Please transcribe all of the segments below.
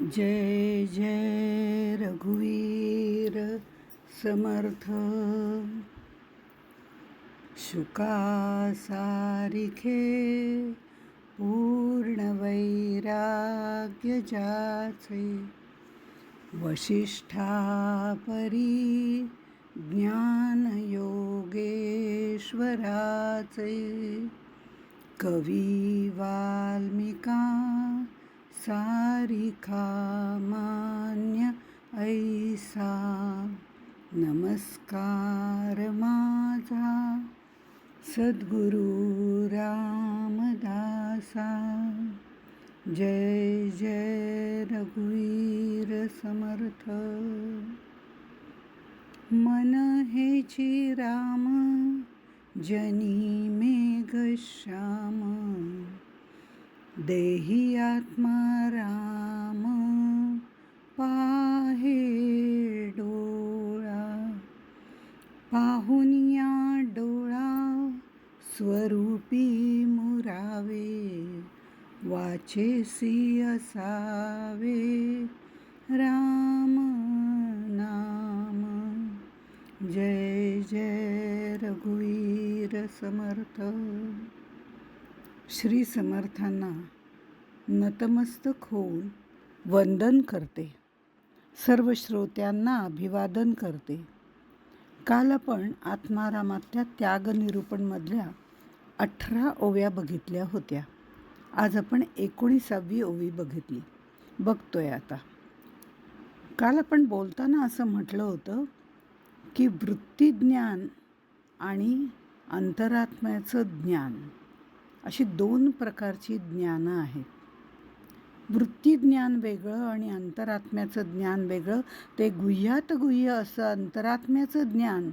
जय जय रघुवीर समर्थ। शुका सारिखे पूर्ण वैराग्य जाचे। ज्ञान योगेश्वराचे। कवी वाल्मिका सारिका मान्य ऐसा। नमस्कार माझा। सद्गुरु रामदासा। जय जय रघुवीर समर्थ। मन हे राम जनी मेघ श्याम। देही आत्मा राम पाहे डोळा. पाहुनिया डोळा स्वरूपी मुरावे वाचेसी असावे. राम नाम जय जय रघुवीर समर्थ. श्री समर्थांना नतमस्तक होऊन वंदन करते. सर्व श्रोत्यांना अभिवादन करते. काल आपण आत्मारामातल्या त्याग निरूपणमधल्या अठरा ओव्या बघितल्या होत्या. आज आपण एकोणीसावी ओवी बघितली. बघतोय आता. काल आपण बोलताना असं म्हटलं होतं की वृत्तीज्ञान आणि अंतरात्म्याचं ज्ञान अशी दोन प्रकारची ज्ञानं आहेत. वृत्तीज्ञान वेगळं आणि अंतरात्म्याचं ज्ञान वेगळं. ते गुह्यात गुह्य असं अंतरात्म्याचं ज्ञान.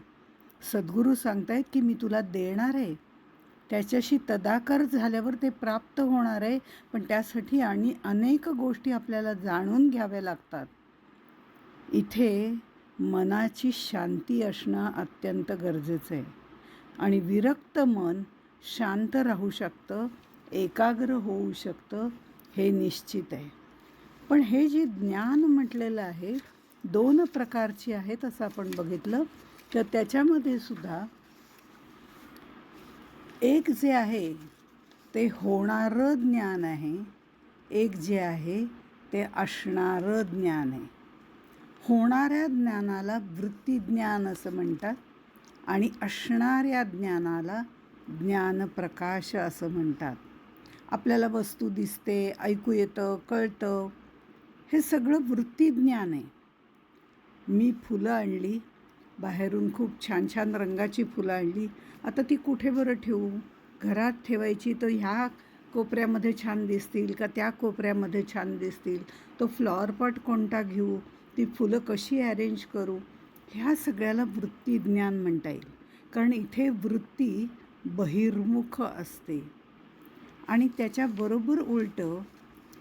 सद्गुरू सांगतायत की मी तुला देणार आहे. त्याच्याशी तदाकार झाल्यावर ते प्राप्त होणार आहे पण त्यासाठी आणि अनेक गोष्टी आपल्याला जाणून घ्याव्या लागतात. इथे मनाची शांती असणं अत्यंत गरजेचं आहे. आणि विरक्त मन शांत राहू शकतं एकाग्र होऊ शकतं हे निश्चित आहे. पण हे जे ज्ञान म्हटलेलं आहे दोन प्रकारची आहेत असं आपण बघितलं. तर त्याच्यामध्ये सुद्धा एक जे आहे ते होणारं ज्ञान आहे. एक जे आहे ते असणारं ज्ञान आहे. होणाऱ्या ज्ञानाला वृत्तीज्ञान असं म्हणतात आणि असणाऱ्या ज्ञानाला ज्ञानप्रकाश असं म्हणतात. आपल्याला वस्तू दिसते ऐकू येतं कळतं. हे सगळं वृत्तीज्ञान आहे. मी फुलं आणली बाहेरून खूप छान छान रंगाची फुलं आणली. आता ती कुठे बरं ठेवू? घरात ठेवायची तर ह्या कोपऱ्यामध्ये छान दिसतील का त्या कोपऱ्यामध्ये छान दिसतील? तो फ्लॉवर पॉट कोणता घेऊ? ती फुलं कशी अरेंज करू? ह्या सगळ्याला वृत्तीज्ञान म्हणता येईल. कारण इथे वृत्ती बहिर्मुख असते. आणि त्याच्याबरोबर उलटं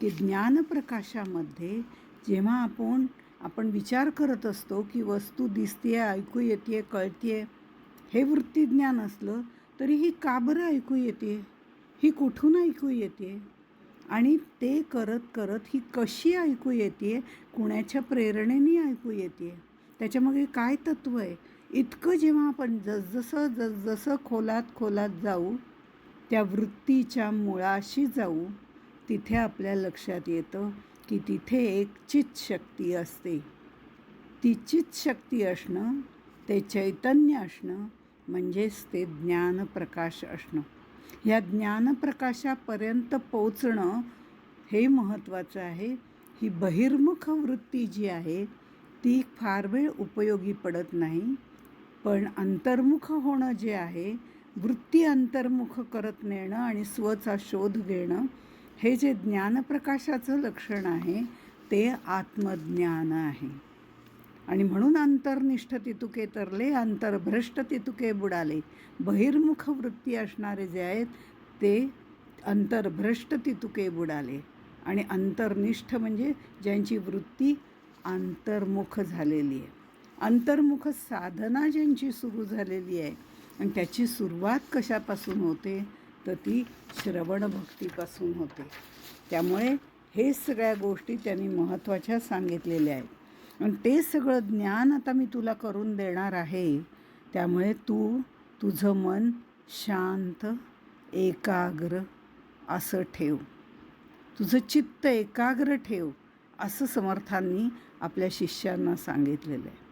की ज्ञानप्रकाशामध्ये जेव्हा आपण आपण विचार करत असतो की वस्तू दिसते ऐकू येते कळते हे वृत्तीज्ञान असलं तरी ही का बरं ऐकू येते ही कुठून ऐकू येते आणि ते करत करत ही कशी ऐकू येते कुणाच्या प्रेरणेने ऐकू येते त्याच्यामागे काय तत्त्व आहे? इतकं जेव्हा आपण जसजसं जसजसं खोलात खोलात जाऊ त्या वृत्तीच्या मुळाशी जाऊ तिथे आपल्या लक्षात येतं की तिथे एक चितशक्ती असते. ती चितशक्ती असणं ते चैतन्य असणं म्हणजेच ते ज्ञानप्रकाश असणं. या ज्ञानप्रकाशापर्यंत पोचणं हे महत्त्वाचं आहे. ही बहिर्मुख वृत्ती जी आहे ती फार वेळ उपयोगी पडत नाही. पण अंतर्मुख होणं जे आहे वृत्ती अंतर्मुख करत नेणं आणि स्वचा शोध घेणं हे जे ज्ञानप्रकाशाचं लक्षण आहे ते आत्मज्ञान आहे. आणि म्हणून अंतर्निष्ठ तितुके तरले अंतर्भ्रष्ट तितुके बुडाले. बहिर्मुख वृत्ती असणारे जे आहेत ते अंतर्भ्रष्ट तितुके बुडाले. आणि अंतर्निष्ठ म्हणजे ज्यांची वृत्ती अंतर्मुख झालेली आहे. अंतर्मुख साधना ज्यांची सुरू झालेली आहे आणि त्याची सुरुवात कशापासून होते? तर ती श्रवण भक्तीपासून होते. त्यामुळे हे सगळ्या गोष्टी त्यांनी महत्त्वाच्या सांगितलेल्या आहेत. आणि ते सगळं ज्ञान आता मी तुला करून देणार आहे. त्यामुळे तू तुझं मन शांत एकाग्र असं ठेव. तुझं चित्त एकाग्र ठेव असं समर्थांनी आपल्या शिष्यांना सांगितलेलं आहे.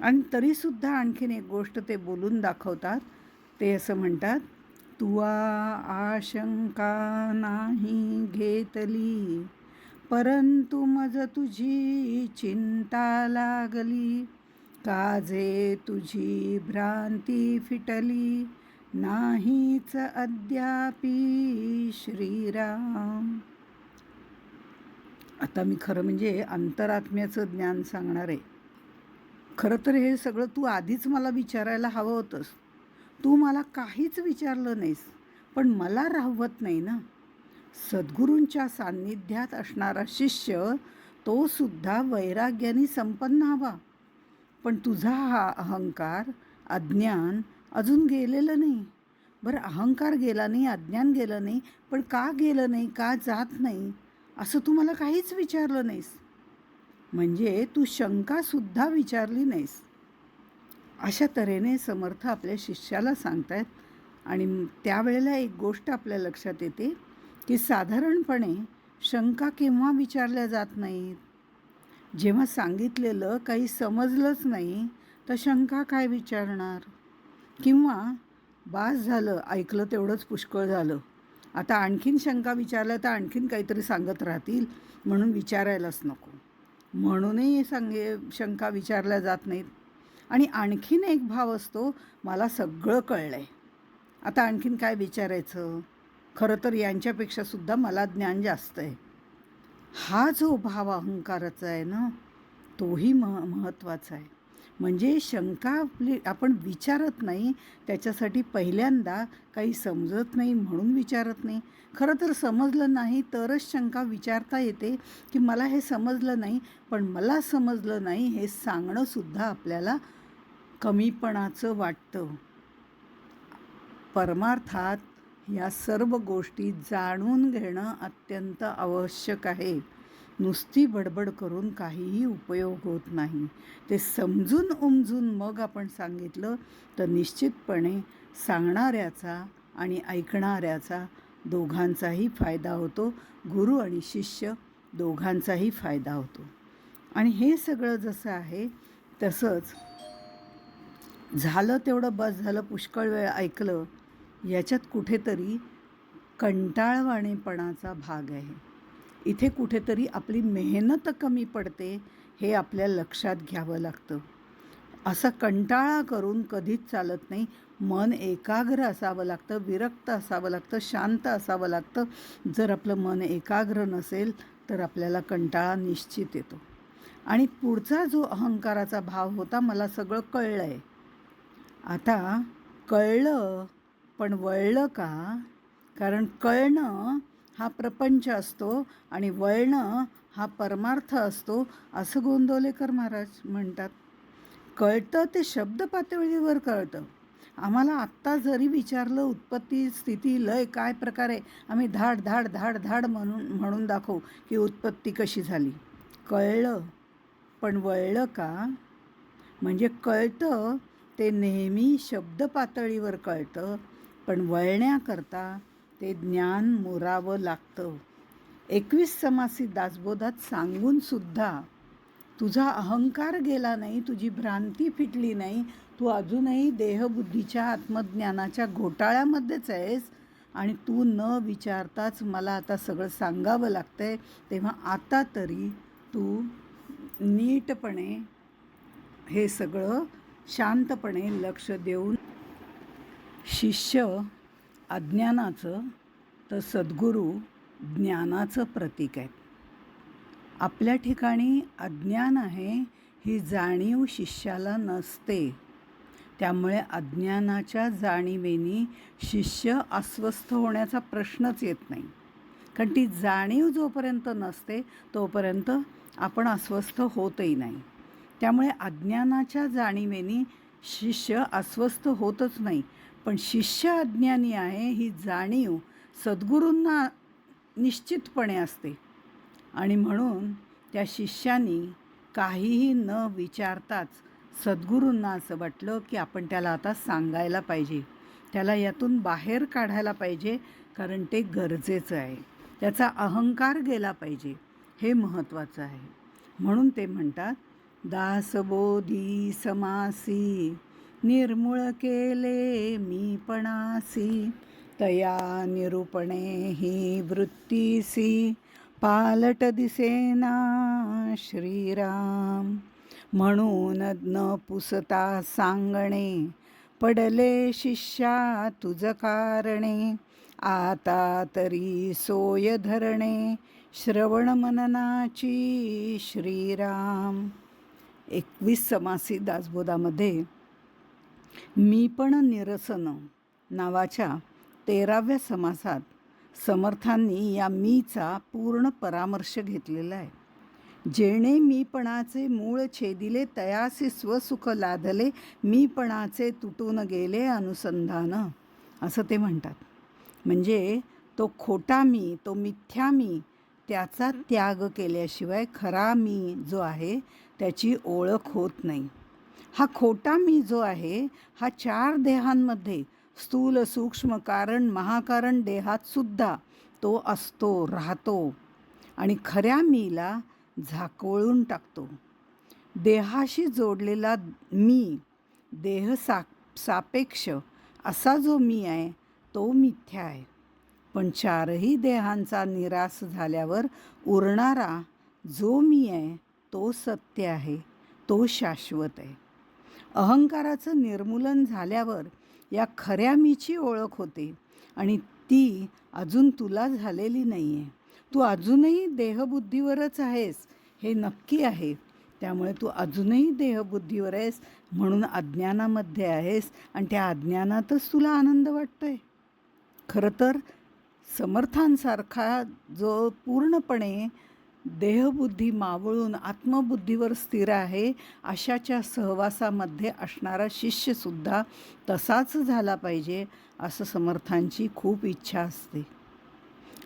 आणि तरीसुद्धा आणखीन एक गोष्ट ते बोलून दाखवतात. ते असं म्हणतात तुवा आशंका नाही घेतली परंतु मज तुझी चिंता लागली. काजे तुझी भ्रांती फिटली नाहीच अद्यापी श्रीराम. आता मी खरं म्हणजे अंतरात्म्याचं ज्ञान सांगणार आहे खरं तर हे सगळं तू आधीच मला विचारायला हवं होतंस. तू मला काहीच विचारलं नाहीस पण मला राहवत नाही ना. सद्गुरूंच्या सान्निध्यात असणारा शिष्य तो सुद्धा वैराग्याने संपन्न हवा. पण तुझा हा अहंकार अज्ञान अजून गेलेलं नाही. बरं अहंकार गेला नाही अज्ञान गेलं नाही पण का गेलं नाही का जात नाही असं तू मला काहीच विचारलं नाहीस. म्हणजे तू शंकासुद्धा विचारली नाहीस. अशा तऱ्हेने समर्थ आपल्या शिष्याला सांगतायत आणि त्यावेळेला एक गोष्ट आपल्या लक्षात येते की साधारणपणे शंका केव्हा विचारल्या जात नाहीत? जेव्हा सांगितलेलं काही समजलंच नाही तर शंका काय विचारणार? किंवा बास झालं ऐकलं तेवढंच पुष्कळ झालं. आता आणखीन शंका विचारल्या तर आणखीन काहीतरी सांगत राहतील म्हणून विचारायलाच नको. म्हणूनही सांगे शंका विचारल्या जात नाहीत. आणि आणखीन एक भाव असतो मला सगळं कळलं आहे आता आणखीन काय विचारायचं? खरं तर यांच्यापेक्षासुद्धा मला ज्ञान जास्त आहे. हा जो भाव अहंकाराचा आहे ना तोही मह महत्त्वाचा आहे. म्हणजे शंका आपली आपण विचारत नाही त्याच्यासाठी पहिल्यांदा काही समजत नाही म्हणून विचारत नाही. खरं तर समजलं नाही तरच शंका विचारता येते की मला हे समजलं नाही पण मला समजलं नाही हे सांगणंसुद्धा आपल्याला कमीपणाचं वाटतं. परमार्थात या सर्व गोष्टी जाणून घेणं अत्यंत आवश्यक आहे. नुसती बडबड करून काहीही उपयोग होत नाही. ते समजून उमजून मग आपण सांगितलं तर निश्चितपणे सांगणाऱ्याचा आणि ऐकणाऱ्याचा दोघांचाही फायदा होतो. गुरु आणि शिष्य दोघांचाही फायदा होतो. आणि हे सगळं जसं आहे तसंच झालं तेवढं बस झालं पुष्कळ वेळ ऐकलं याच्यात कुठेतरी कंटाळवाणेपणाचा भाग आहे. इथे कुठेतरी आपली मेहनत कमी पडते हे आपल्या लक्षात घ्यावं लागतं. असा कंटाळा करून कधीच चालत नाही. मन एकाग्र असावं लागतं विरक्त असावं लागतं शांत असावं लागतं. जर आपलं मन एकाग्र नसेल तर आपल्याला कंटाळा निश्चित येतो. आणि पुढचा जो अहंकाराचा भाव होता मला सगळं कळलं आहे आता कळलं पण वळलं का? कारण कळणं हा प्रपंच असतो आणि वळणं हा परमार्थ असतो असं गोंदवलेकर महाराज म्हणतात. कळतं ते शब्द पातळीवर कळतं. आम्हाला आत्ता जरी विचारलं उत्पत्ती स्थिती लय काय प्रकारे आम्ही धाड धाड धाड धाड म्हणून म्हणून दाखवू की उत्पत्ती कशी झाली. कळलं. पण वळलं का? म्हणजे कळतं ते नेहमी शब्द पातळीवर कळतं पण वळण्याकरता ते ज्ञान मोरावं लागतं. एकवीस समासी दासबोधात सांगूनसुद्धा तुझा अहंकार गेला नाही तुझी भ्रांती फिटली नाही तू अजूनही देहबुद्धीच्या आत्मज्ञानाच्या घोटाळ्यामध्येच आहेस आणि तू न विचारताच मला आता सगळं सांगावं लागतं आहे तेव्हा आता तरी तू नीटपणे हे सगळं शांतपणे लक्ष देऊन शिष्य अज्ञानाचं तर सद्गुरू ज्ञानाचं प्रतीक आहे आपल्या ठिकाणी अज्ञान आहे ही जाणीव शिष्याला नसते. त्यामुळे अज्ञानाच्या जाणीवेनी शिष्य अस्वस्थ होण्याचा प्रश्नच येत नाही. कारण ती जाणीव जोपर्यंत नसते तोपर्यंत आपण अस्वस्थ होतही नाही. त्यामुळे अज्ञानाच्या जाणीवेनी शिष्य अस्वस्थ होतच नाही. पण शिष्य अज्ञानी आहे ही जाणीव सद्गुरूंना निश्चितपणे असते. आणि म्हणून त्या शिष्यानी काहीही न विचारताच सद्गुरूंना असं वाटलं की आपण त्याला आता सांगायला पाहिजे. त्याला यातून बाहेर काढायला पाहिजे कारण ते गरजेचं आहे. त्याचा अहंकार गेला पाहिजे हे महत्त्वाचं आहे. म्हणून ते म्हणतात दासबोधी समासी निर्मूळ केले मी पणासी तया निरूपणे ही वृत्तीसी. पालट दिसेना श्रीराम म्हणून न पुसता सांगणे पडले शिष्या तुझ कारणे आता तरी सोय धरणे श्रवण मननाची श्रीराम. एकवीस समासी दासबोधामध्ये मी पण निरसन नावाच्या तेराव्या समासात समर्थांनी या मीचा पूर्ण परामर्श घेतलेला आहे. जेणे मीपणाचे मूळ छेदिले तयासी स्वसुख लादले मीपणाचे तुटून गेले अनुसंधान असं ते म्हणतात. म्हणजे तो खोटा मी तो मिथ्या मी त्याचा त्याग केल्याशिवाय खरा मी जो आहे त्याची ओळख होत नाही. हा खोटा मी जो आहे हा चार देहांमध्ये स्थूल सूक्ष्म कारण महाकारण देहात सुद्धा तो असतो राहतो. आणि खऱ्या मीला झाकोळून टाकतो. देहाशी जोडलेला मी देह सा सापेक्ष असा जो मी आहे तो मिथ्या आहे. पण चारही देहांचा निराश झाल्यावर उरणारा जो मी आहे तो सत्य आहे तो शाश्वत आहे. अहंकाराचं निर्मूलन झाल्यावर या खऱ्या मीची ओळख होते आणि ती अजून तुला झालेली नाही आहे तू अजूनही देहबुद्धीवरच आहेस हे नक्की आहे. त्यामुळे तू अजूनही देहबुद्धीवर आहेस म्हणून अज्ञानामध्ये आहेस आणि त्या अज्ञानातच तुला आनंद वाटतो आहे खरं तर समर्थांसारखा जो पूर्णपणे देहबुद्धी मावळून आत्मबुद्धीवर स्थिर आहे अशाच्या सहवासामध्ये असणारा शिष्यसुद्धा तसाच झाला पाहिजे असं समर्थांची खूप इच्छा असते.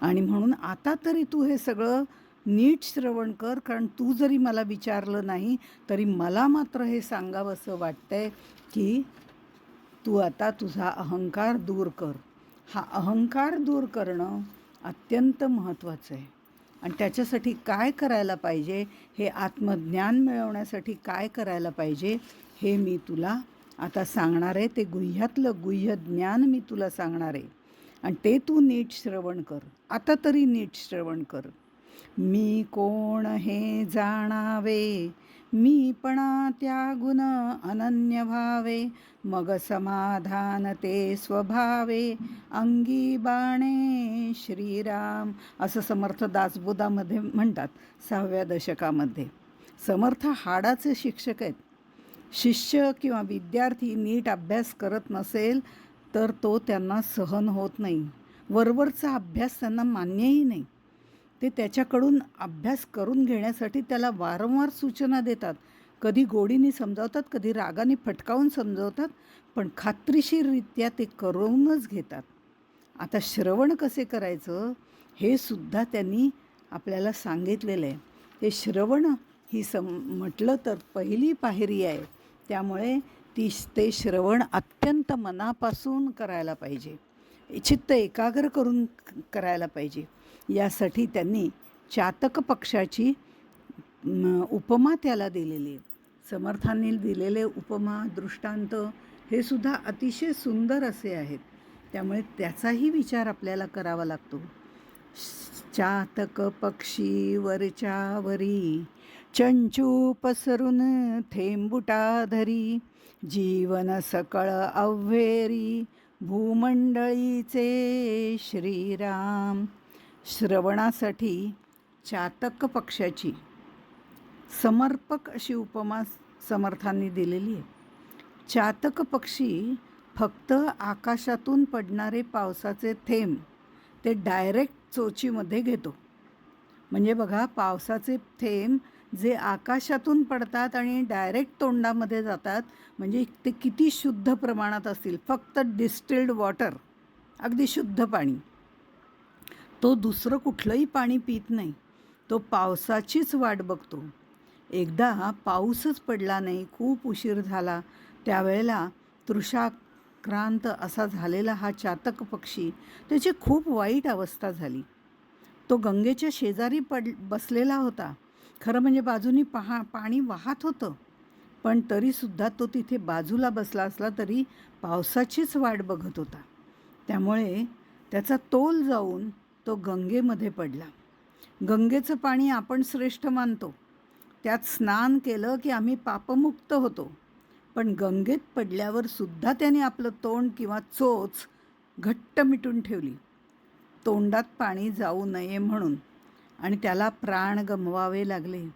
आणि म्हणून आता तरी तू हे सगळं नीट श्रवण कर कारण तू जरी मला विचारलं नाही तरी मला मात्र हे सांगावंसं वाटतंय की तू आता तुझा अहंकार दूर कर. हा अहंकार दूर करणं अत्यंत महत्त्वाचं आहे. आणि त्याच्यासाठी काय करायला पाहिजे? हे आत्मज्ञान मिळवण्यासाठी काय करायला पाहिजे? हे मी तुला आता सांगणार आहे. ते गुह्यातलं गुह्य ज्ञान मी तुला सांगणार आहे. आणि ते तू नीट श्रवण कर. आता तरी नीट श्रवण कर. मी कोण हे जाणावे? मी पणा त्यागुण अनन्य भावे मग समाधान ते स्वभावे. अंगी बाणे श्रीराम असं समर्थ दासबोधामध्ये म्हणतात सहाव्या दशकामध्ये. समर्थ हाडाचे शिक्षक आहेत. शिष्य किंवा विद्यार्थी नीट अभ्यास करत नसेल तर तो त्यांना सहन होत नाही. वरवरचा अभ्यास त्यांना मान्यही नाही. ते त्याच्याकडून अभ्यास करून घेण्यासाठी त्याला वारंवार सूचना देतात. कधी गोडीने समजावतात कधी रागाने फटकावून समजावतात पण खात्रीशीररित्या ते करूनच घेतात. आता श्रवण कसे करायचं हे सुद्धा त्यांनी आपल्याला सांगितलेलं आहे. ते श्रवण ही सम म्हटलं तर पहिली पायरी आहे. त्यामुळे ती ते श्रवण अत्यंत मनापासून करायला पाहिजे. चित्त एकाग्र करून करायला पाहिजे. यासाठी त्यांनी चातक पक्षाची उपमा त्याला दिलेली. आहे समर्थांनी दिलेले उपमा दृष्टांत हे सुद्धा अतिशय सुंदर असे आहेत. त्यामुळे त्याचाही विचार आपल्याला करावा लागतो. चातक पक्षी वरच्यावरी चंचू पसरून थेंबुटा धरी जीवन सकळ अव्हेरी भूमंडळीचे श्रीराम. श्रवणासाठी चातक पक्षाची समर्पक अशी उपमा समर्थांनी दिलेली आहे. चातक पक्षी फक्त आकाशातून पडणारे पावसाचे थेंब ते डायरेक्ट चोचीमध्ये घेतो. म्हणजे बघा पावसाचे थेंब जे आकाशातून पडतात आणि डायरेक्ट तोंडामध्ये जातात म्हणजे ते किती शुद्ध प्रमाणात असतील. फक्त डिस्टिल्ड वॉटर अगदी शुद्ध पाणी. तो दुसरं कुठलंही पाणी पित नाही. तो पावसाचीच वाट बघतो. एकदा पाऊसच पडला नाही खूप उशीर झाला. त्यावेळेला तृषाक्रांत असा झालेला हा चातक पक्षी त्याची खूप वाईट अवस्था झाली. तो गंगेच्या शेजारी पड बसलेला होता. खरं म्हणजे बाजूनी पहा पाणी वाहत होतं. पण तरीसुद्धा तो तिथे बाजूला बसला असला तरी पावसाचीच वाट बघत होता. त्यामुळे त्याचा तोल जाऊन तो गंगेमध्ये पडला. गंगेचं पाणी आपण श्रेष्ठ मानतो. त्यात स्नान केलं की आम्ही पापमुक्त होतो. पण गंगेत पडल्यावर सुद्धा त्याने आपलं तोंड किंवा चोच घट्ट मिटून ठेवली. तोंडात पाणी जाऊ नये म्हणून. आणि त्याला प्राण गमवावे लागले.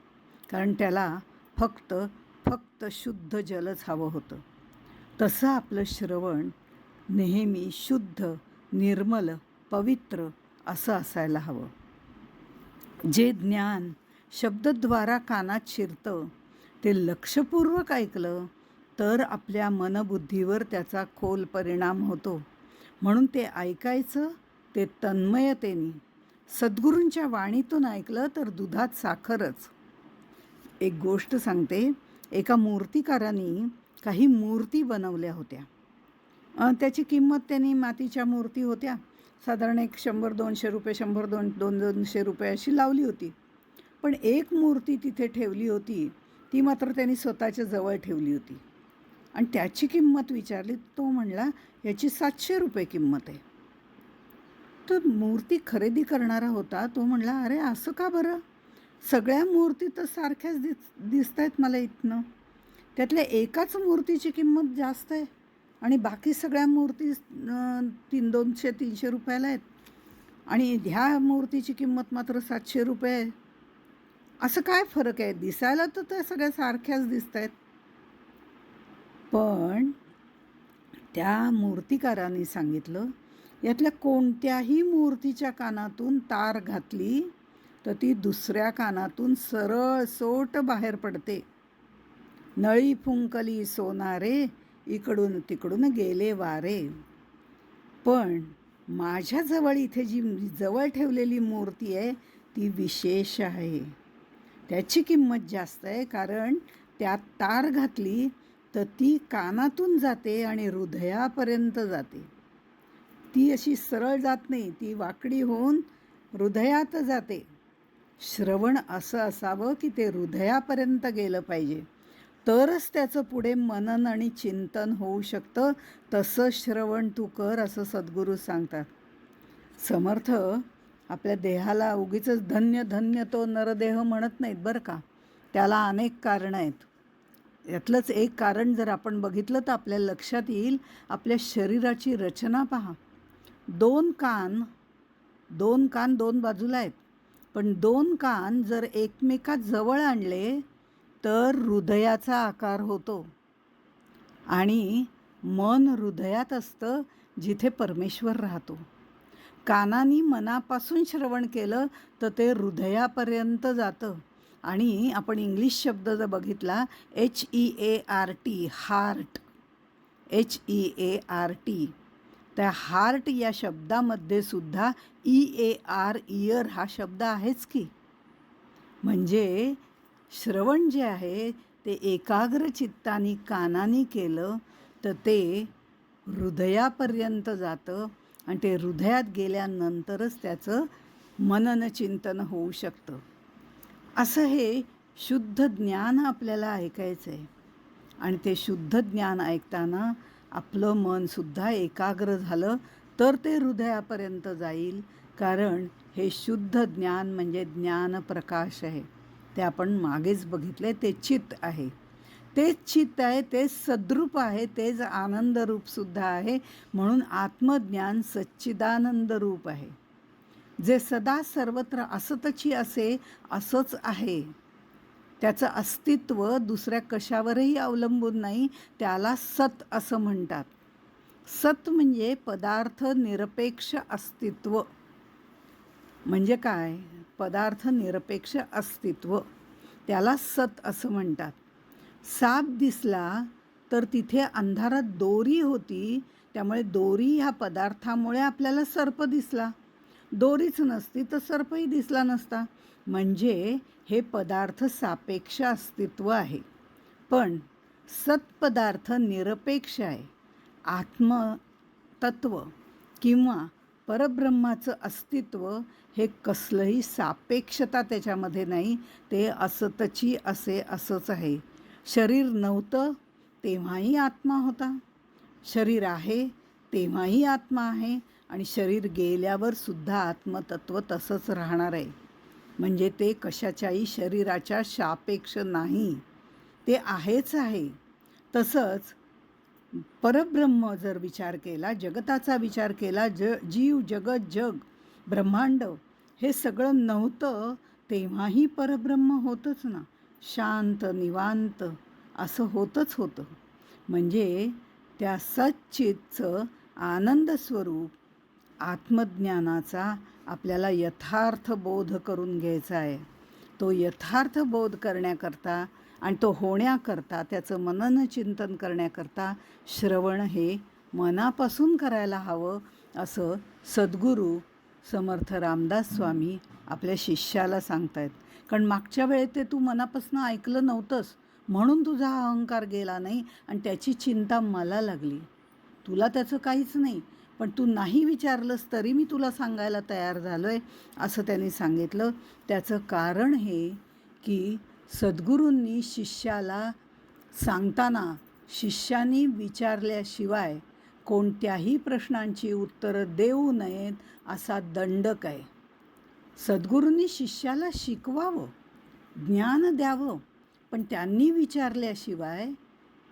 कारण त्याला फक्त फक्त शुद्ध जलच हवं होतं. तसं आपलं श्रवण नेहमी शुद्ध निर्मल पवित्र असं असायला हवं. जे ज्ञान शब्दद्वारा कानात शिरतं ते लक्षपूर्वक ऐकलं तर आपल्या मनबुद्धीवर त्याचा खोल परिणाम होतो. म्हणून ते ऐकायचं ते तन्मयतेने. सद्गुरूंच्या वाणीतून ऐकलं तर दुधात साखरच. एक गोष्ट सांगते एका मूर्तिकाराने काही मूर्ती बनवल्या होत्या. त्याची किंमत त्यांनी मातीच्या मूर्ती होत्या. साधारण एक शंभर दोनशे रुपये शंभर दोन दोन दोनशे रुपये अशी लावली होती. पण एक मूर्ती तिथे ठेवली होती ती मात्र त्यांनी स्वतःच्या जवळ ठेवली होती. आणि त्याची किंमत विचारली तो म्हणला याची सातशे रुपये किंमत आहे. तर मूर्ती खरेदी करणारा होता तो म्हणला अरे असं का बरं? सगळ्या मूर्ती तर सारख्याच दिस दिसत आहेत मला इथनं. त्यातल्या एकाच मूर्तीची किंमत जास्त आहे. आणि बाकी सगळ्या मूर्ती तीन दोनशे तीनशे रुपयाला आहेत. आणि ह्या मूर्तीची किंमत मात्र सातशे रुपये आहे. असं काय फरक आहे? दिसायला तर त्या सगळ्या सारख्याच दिसत आहेत पण त्या मूर्तिकाराने सांगितलं यातल्या कोणत्याही मूर्तीच्या कानातून तार घातली तर ती दुसऱ्या कानातून सरळ सोट बाहेर पडते. नळी फुंकली सोनारे इकडून तिकडून गेले वारे. पण माझ्याजवळ इथे जी जवळ ठेवलेली मूर्ती आहे ती विशेष आहे. त्याची किंमत जास्त आहे कारण त्यात तार घातली तर ती कानातून जाते आणि हृदयापर्यंत जाते. ती अशी सरळ जात नाही ती वाकडी होऊन हृदयात जाते. श्रवण असं असावं की ते हृदयापर्यंत गेलं पाहिजे. तरच त्याचं पुढे मनन आणि चिंतन होऊ शकतं. तसं श्रवण तू कर असं सद्गुरू सांगतात. समर्थ आपल्या देहाला उगीच धन्य धन्य तो नरदेह म्हणत नाहीत बरं का. त्याला अनेक कारणं आहेत. यातलंच एक कारण जर आपण बघितलं तर आपल्या लक्षात येईल आपल्या शरीराची रचना पहा. दोन कान दोन कान दोन बाजूला आहेत. पण दोन कान जर एकमेकात जवळ आणले तर हृदयाचा आकार होतो. आणि मन हृदयात असतं जिथे परमेश्वर राहतो. कानानी मनापासून श्रवण केलं तर ते हृदयापर्यंत जातं. आणि आपण इंग्लिश शब्द जर बघितला H E A R T heart H E A R T त्या हार्ट या शब्दामध्ये सुद्धा ई ए आर इयर हा शब्द आहेच की. म्हणजे श्रवण जे आहे ते एकाग्र चित्ताने कानाने केलं तर ते हृदयापर्यंत जातं आणि ते हृदयात गेल्यानंतरच त्याचं मनन चिंतन होऊ शकतं. असं हे शुद्ध ज्ञान आपल्याला ऐकायचं आहे. आणि ते शुद्ध ज्ञान ऐकताना आपलं मनसुद्धा एकाग्र झालं तर ते हृदयापर्यंत जाईल. कारण हे शुद्ध ज्ञान म्हणजे ज्ञानप्रकाश आहे. ते आपण मागेच बघितले ते चित्त आहे. तेच चित्त आहे तेच सद्रूप आहे तेच आनंद रूपसुद्धा आहे म्हणून आत्मज्ञान सच्चिदानंद रूप आहे. जे सदा सर्वत्र असतची असे असंच आहे. त्याचं अस्तित्व दुसऱ्या कशावरही अवलंबून नाही त्याला सत असं म्हणतात. सत म्हणजे पदार्थ निरपेक्ष अस्तित्व. म्हणजे काय? पदार्थ निरपेक्ष अस्तित्व. त्याला सत असं म्हणतात. साप दिसला तर तिथे अंधारात दोरी होती. त्यामुळे दोरी ह्या पदार्थामुळे आपल्याला सर्प दिसला. दोरीच नसती तर सर्पही दिसला नसता. म्हणजे हे पदार्थ सापेक्ष अस्तित्व आहे. पण सत्पदार्थ निरपेक्ष आहे. आत्मतत्व किंवा परब्रह्माचं अस्तित्व हे कसलंही सापेक्षता त्याच्यामध्ये नाही ते असतची असे असंच आहे. शरीर नव्हतं तेव्हाही आत्मा होता. शरीर आहे तेव्हाही आत्मा आहे आणि शरीर गेल्यावर सुद्धा आत्मतत्व तसंच राहणार आहे. म्हणजे ते कशाच्याही शरीराच्या सापेक्ष नाही ते आहेच आहे. तसंच परब्रह्म जर विचार केला जगताचा विचार केला ज जीव जगत जग ब्रह्मांड हे सगळं नव्हतं तेव्हाही परब्रह्म होतंच ना. शांत निवांत असं होतंच होतं. म्हणजे त्या सच्चितचं आनंद स्वरूप आत्मज्ञानाचा आपल्याला यथार्थ बोध करून घ्यायचा आहे. तो यथार्थ बोध करण्याकरता आणि तो होण्याकरता त्याचं मनन चिंतन करण्याकरता श्रवण हे मनापासून करायला हवं असं सद्गुरू समर्थ रामदास स्वामी आपल्या शिष्याला सांगतायत. कारण मागच्या वेळेत ते तू मनापासून ऐकलं नव्हतंस म्हणून तुझा अहंकार गेला नाही आणि त्याची चिंता मला लागली. तुला त्याचं काहीच नाही पण तू नाही विचारलंस तरी मी तुला सांगायला तयार झालो आहे असं त्यांनी सांगितलं. त्याचं कारण हे की सद्गुरूंनी शिष्याला सांगताना शिष्यानी विचारल्याशिवाय कोणत्याही प्रश्नांची उत्तरं देऊ नयेत असा दंडक आहे सद्गुरूंनी शिष्याला शिकवावं ज्ञान द्यावं पण त्यांनी विचारल्याशिवाय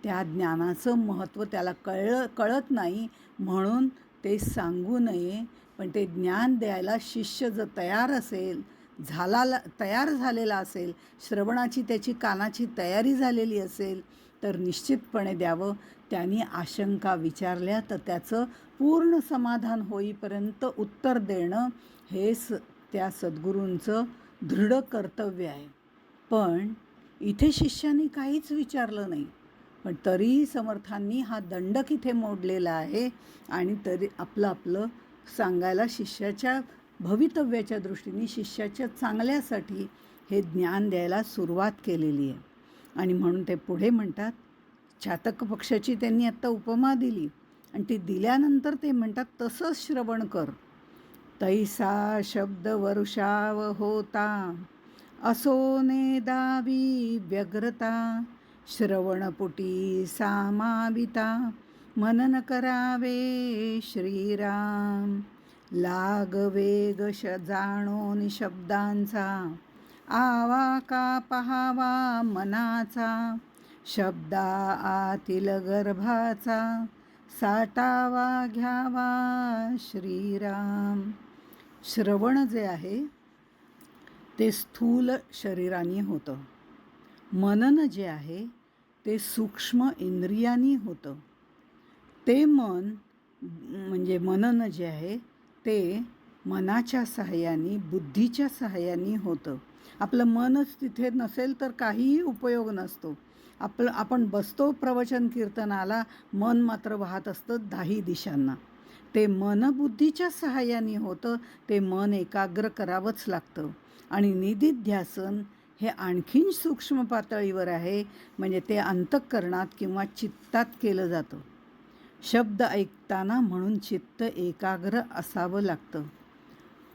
त्या ज्ञानाचं महत्त्व त्याला कळ कळत नाही म्हणून ते सांगू नये पण ते ज्ञान द्यायला शिष्य जर तयार असेल झाला तयार झालेला असेल श्रवणाची त्याची कानाची तयारी झालेली असेल तर निश्चितपणे द्यावं. त्यांनी आशंका विचारल्या तर त्याचं पूर्ण समाधान होईपर्यंत उत्तर देणं हे स त्या सद्गुरूंचं दृढ कर्तव्य आहे. पण इथे शिष्याने काहीच विचारलं नाही. पण तरीही समर्थांनी हा दंडक इथे मोडलेला आहे आणि तरी आपलं आपलं सांगायला शिष्याच्या भवितव्याच्या दृष्टीने शिष्याच्या चांगल्यासाठी हे ज्ञान द्यायला सुरुवात केलेली आहे. आणि म्हणून ते पुढे म्हणतात चातक पक्षाची त्यांनी आत्ता उपमा दिली आणि ती दिल्यानंतर ते म्हणतात तसंच श्रवण कर. तैसा शब्द वर्षाव होता. असो नेदावी व्यग्रता. श्रवणपुटी सामाविता. मनन करावे श्रीराम. लाग वेग श जाणो निशब्दांचा. आवा का पहावा मनाचा. शब्दा आतील गर्भाचा. साठावा घ्यावा श्रीराम. श्रवण जे आहे ते स्थूल शरीराने होतं. मनन जे आहे ते सूक्ष्म इंद्रियानी होतं. ते मन म्हणजे मनन जे आहे ते मनाच्या सहाय्याने बुद्धीच्या सहाय्याने होतं. आपलं मनच तिथे नसेल तर काहीही उपयोग नसतो. आपलं आपण बसतो प्रवचन कीर्तनाला मन मात्र वाहत असतं दाही दिशांना. ते मनबुद्धीच्या सहाय्याने होतं ते मन एकाग्र करावंच लागतं. आणि निधिध्यासन हे आणखीन सूक्ष्म पातळीवर आहे म्हणजे ते अंतःकरणात किंवा चित्तात केलं जातं. शब्द ऐकताना म्हणून चित्त एकाग्र असावं लागतं.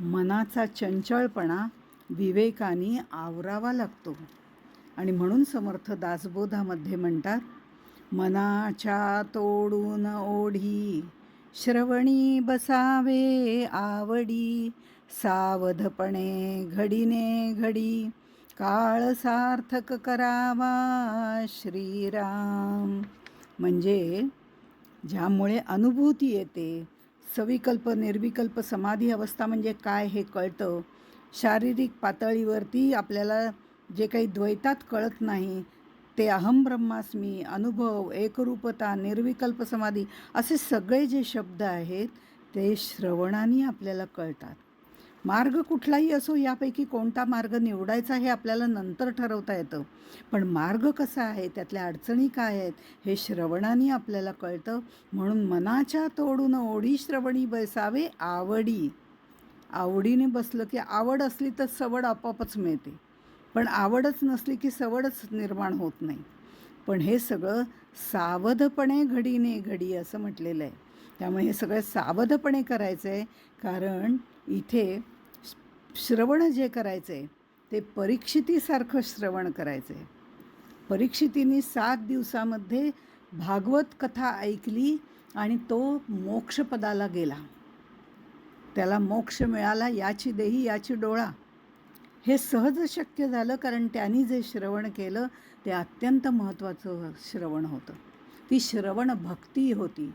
मनाचा चंचळपणा विवेकाने आवरावा लागतो. आणि म्हणून समर्थ दासबोधामध्ये म्हणतात मनाच्या तोडून ओढी श्रवणी बसावे आवडी सावधपणे घडीने घडी काळ सार्थक करावा श्रीराम. म्हणजे ज्यामुळे अनुभूती येते. सविकल्प निर्विकल्प समाधी अवस्था म्हणजे काय हे कळतं. शारीरिक पातळीवरती आपल्याला जे काही द्वैतात कळत नाही ते अहम ब्रह्मास्मी अनुभव एकरूपता निर्विकल्प समाधी असे सगळे जे शब्द आहेत ते श्रवणाने आपल्याला कळतात. मार्ग कुठलाही असो यापैकी कोणता मार्ग निवडायचा हे आपल्याला नंतर ठरवता येतं. पण मार्ग कसा आहे त्यातल्या अडचणी काय आहेत हे श्रवणाने आपल्याला कळतं. म्हणून मनाच्या तोडून ओढी श्रवणी बैसावे आवडी. आवडीने बसलं की आवड असली तर सवड आपोआपच मिळते. पण आवडच नसली की सवडच निर्माण होत नाही. पण हे सगळं सावधपणे घडीने घडी असं म्हटलेलं आहे. त्यामुळे हे सगळं सावधपणे करायचं आहे कारण इथे श्रवण जे करायचं आहे ते परीक्षितीसारखं श्रवण करायचं आहे परीक्षितीने सात दिवसामध्ये भागवत कथा ऐकली आणि तो मोक्षपदाला गेला. त्याला मोक्ष मिळाला याची देही याची डोळा. हे सहज शक्य झालं कारण त्यांनी जे श्रवण केलं ते अत्यंत महत्त्वाचं श्रवण होतं. ती श्रवण भक्ती होती.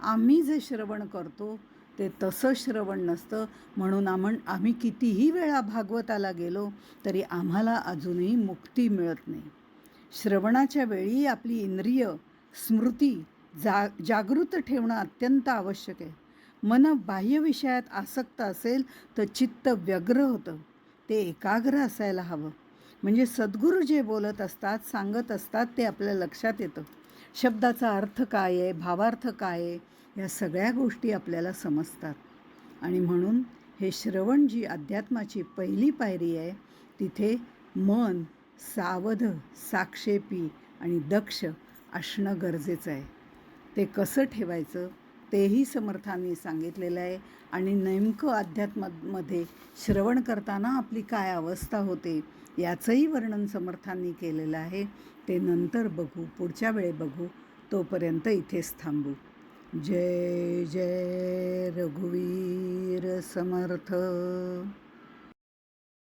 आम्ही जे श्रवण करतो ते तसं श्रवण नसतं. म्हणून आम आम्ही कितीही वेळा भागवताला गेलो तरी आम्हाला अजूनही मुक्ती मिळत नाही. श्रवणाच्या वेळी आपली इंद्रिय स्मृती जा जागृत ठेवणं अत्यंत आवश्यक आहे. मन बाह्य विषयात आसक्त असेल तर चित्त व्यग्र होतं. ते एकाग्र असायला हवं. म्हणजे सद्गुरू जे बोलत असतात सांगत असतात ते आपल्या लक्षात येतं. शब्दाचा अर्थ काय आहे भावार्थ काय आहे या सगळ्या गोष्टी आपल्याला समजतात. आणि म्हणून हे श्रवण जी अध्यात्माची पहिली पायरी आहे तिथे मन सावध साक्षेपी आणि दक्ष असणं गरजेचं आहे. ते कसं ठेवायचं तेही समर्थांनी सांगितलेलं आहे. आणि नेमकं अध्यात्मामध्ये श्रवण करताना आपली काय अवस्था होते याचंही वर्णन समर्थांनी केलेलं आहे. ते नंतर बघू पुढच्या वेळी बघू. तोपर्यंत इथेच थांबू. जय जय रघुवीर समर्थ।